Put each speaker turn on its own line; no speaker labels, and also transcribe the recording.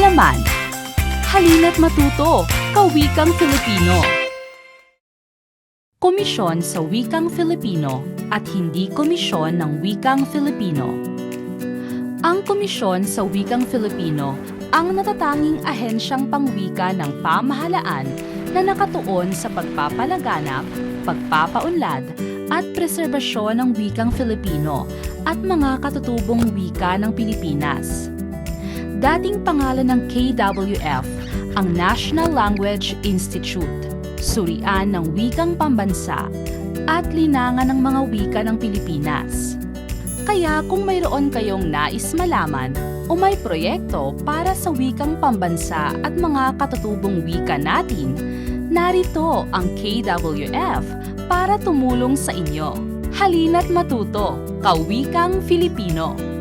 naman. Halina't matuto, Kawikang Filipino. Komisyon sa Wikang Filipino at hindi Komisyon ng Wikang Filipino. Ang Komisyon sa Wikang Filipino ang natatanging ahensyang pangwika ng pamahalaan na nakatuon sa pagpapalaganap, pagpapaunlad, at preserbasyon ng wikang Filipino at mga katutubong wika ng Pilipinas. Dating pangalan ng KWF, ang National Language Institute, surian ng wikang pambansa at linangan ng mga wika ng Pilipinas. Kaya kung mayroon kayong nais malaman o may proyekto para sa wikang pambansa at mga katutubong wika natin, narito ang KWF para tumulong sa inyo. Halina't matuto, Kawikang Filipino.